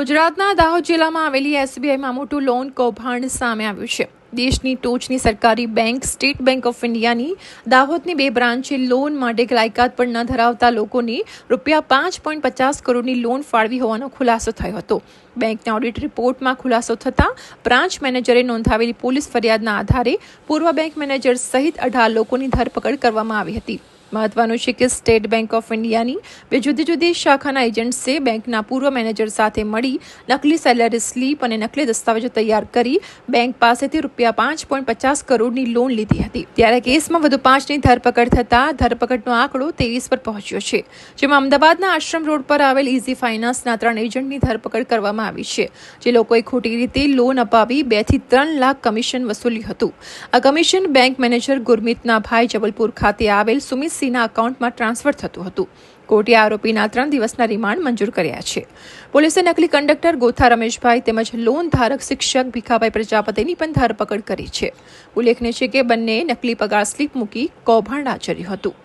ગુજરાતના દાહોદ જિલ્લામાં આવેલી એસબીઆઈમાં મોટું લોન કૌભાંડ સામે આવ્યું છે. દેશની ટોચની સરકારી બેંક સ્ટેટ બેંક ઓફ ઇન્ડિયાની દાહોદની બે બ્રાન્ચે લોન માટે લાયકાત પણ ન ધરાવતા લોકોને રૂપિયા પાંચ પોઈન્ટ પચાસ કરોડની લોન ફાળવી હોવાનો ખુલાસો થયો હતો. બેંકના ઓડિટ રિપોર્ટમાં ખુલાસો થતાં બ્રાન્ચ મેનેજરે નોંધાવેલી પોલીસ ફરિયાદના આધારે પૂર્વ બેંક મેનેજર સહિત અઢાર લોકોની ધરપકડ કરવામાં આવી હતી. મહત્વનું છે કે સ્ટેટ બેંક ઓફ ઇન્ડિયાની બે જુદી જુદી શાખાના એજન્ટ્સે બેંકના પૂર્વ મેનેજર સાથે મળી નકલી સેલરી સ્લીપ અને નકલી દસ્તાવેજો તૈયાર કરી બેંક પાસેથી રૂપિયા પાંચ પોઈન્ટ પચાસ કરોડની લોન લીધી હતી. ત્યારે કેસમાં વધુ પાંચની ધરપકડ થતાં ધરપકડનો આંકડો ત્રેવીસ પર પહોંચ્યો છે, જેમાં અમદાવાદના આશ્રમ રોડ પર આવેલ ઇઝી ફાઇનાન્સના ત્રણ એજન્ટની ધરપકડ કરવામાં આવી છે, જે લોકોએ ખોટી રીતે લોન અપાવી બેથી ત્રણ લાખ કમિશન વસૂલ્યું હતું. આ કમિશન બેંક મેનેજર ગુરમીતના ભાઈ જબલપુર ખાતે આવેલ સુમિત સિંહના એકાઉન્ટમાં ટ્રાન્સફર થતું હતું. કોર્ટે આરોપીના ત્રણ દિવસના રિમાન્ડ મંજૂર કર્યા છે. પોલીસે નકલી કંડક્ટર ગોથા રમેશભાઈ તેમજ લોન ધારક શિક્ષક ભીખાભાઈ પ્રજાપતિની પણ ધરપકડ કરી છે. ઉલ્લેખનીય છે કે બંને નકલી પગાર સ્લીપ મૂકી કૌભાંડ આચર્યું હતું.